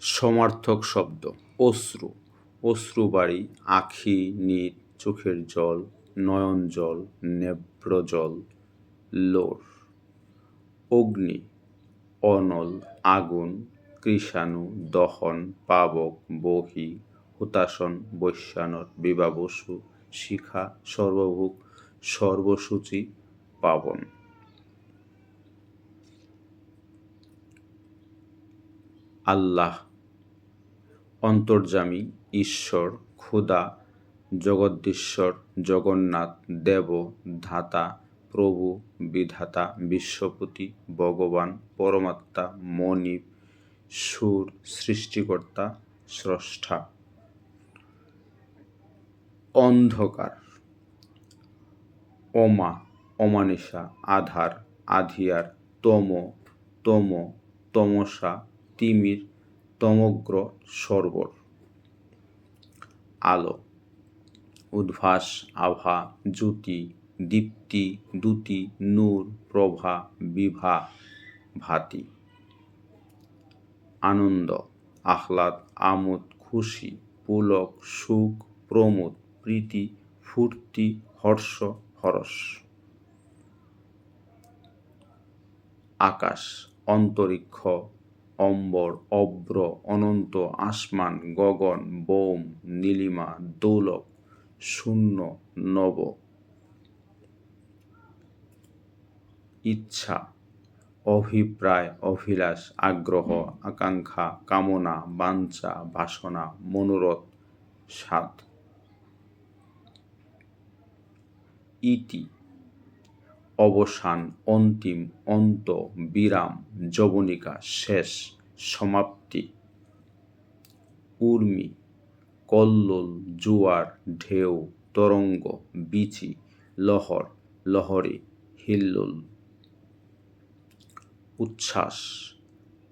সমার্থক শব্দ। অশ্রু। অশ্রুবাড়ি আখি নীর চোখের জল, নয়ন জল নেব্রজল লোর। অগ্নি। অনল, আগুন, কৃষাণু, দহন, পাবক, বহি হুতাসন বৈশ্যানর বিবাবসু শিখা সর্বভুক সর্বসূচি, পাবন। আল্লাহ অন্তর্যামী, ঈশ্বর ক্ষুদা জগদ্দীশ্বর জগন্নাথ, দেব, ধাতা, প্রভু, বিধাতা, বিশ্বপতি, ভগবান, পরমাত্মা মনিব সুর, সৃষ্টিকর্তা, স্রষ্টা। অন্ধকার। অমা অমানিসা, আধার, আধিয়ার, তম তম, তমসা, তিমির তমগ্র সর্বর। আলো, উদ্ভাস, আভা, জ্যোতি, দীপ্তি দ্যুতি নূর, প্রভা, বিভা, ভাতি। আনন্দ, আহ্লাদ, আমোদ, খুশি, পুলক, সুখ, প্রমোদ, প্রীতি, ফুর্তি, হর্ষ, হরস। আকাশ, অন্তরিক্ষ অম্বর অব্র অনন্ত, আসমান, গগন, বোম, নীলিমা, দৌলক, শূন্য, নব। ইচ্ছা, অভিপ্রায়, অভিলাষ, আগ্রহ, আকাঙ্ক্ষা, কামনা, বাঞ্ছা, বাসনা, মনোরথ, সাধ। ইতি অবসান, অন্তিম, অন্ত, বিরাম, যবনিকা, শেষ, সমাপ্তি। উর্মি, কল্লোল, জোয়ার, ঢেউ, তরঙ্গ, বিচি, লহর, লহরী, হিল্লোল। উচ্ছ্বাস,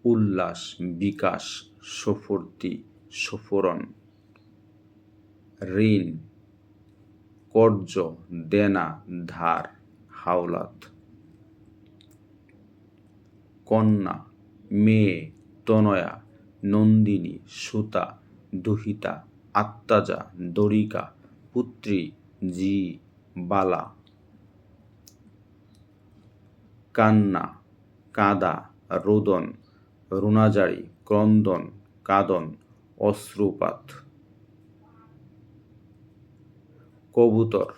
উল্লাস, বিকাশ, সফর্তি, সফরণ। ঋণ, কর্য, দেনা, ধার। হাওলাত। কন্যা, মেয়ে, তনয়া, নন্দিনী, সুতা, দুহিতা, আত্মাজা দরিকা পুত্রী, জি, বালা। কান্না, কাদা, রোদন রুনাজারি ক্রন্দন, কাদন, অশ্রুপাত। কবুতর,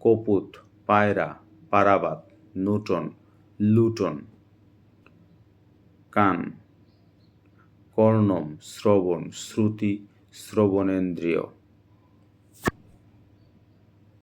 কপুত পায়রা পারাবাত নুটন লুটন কান কর্ণম শ্রবণ শ্রুতি শ্রবণেন্দ্রিয়।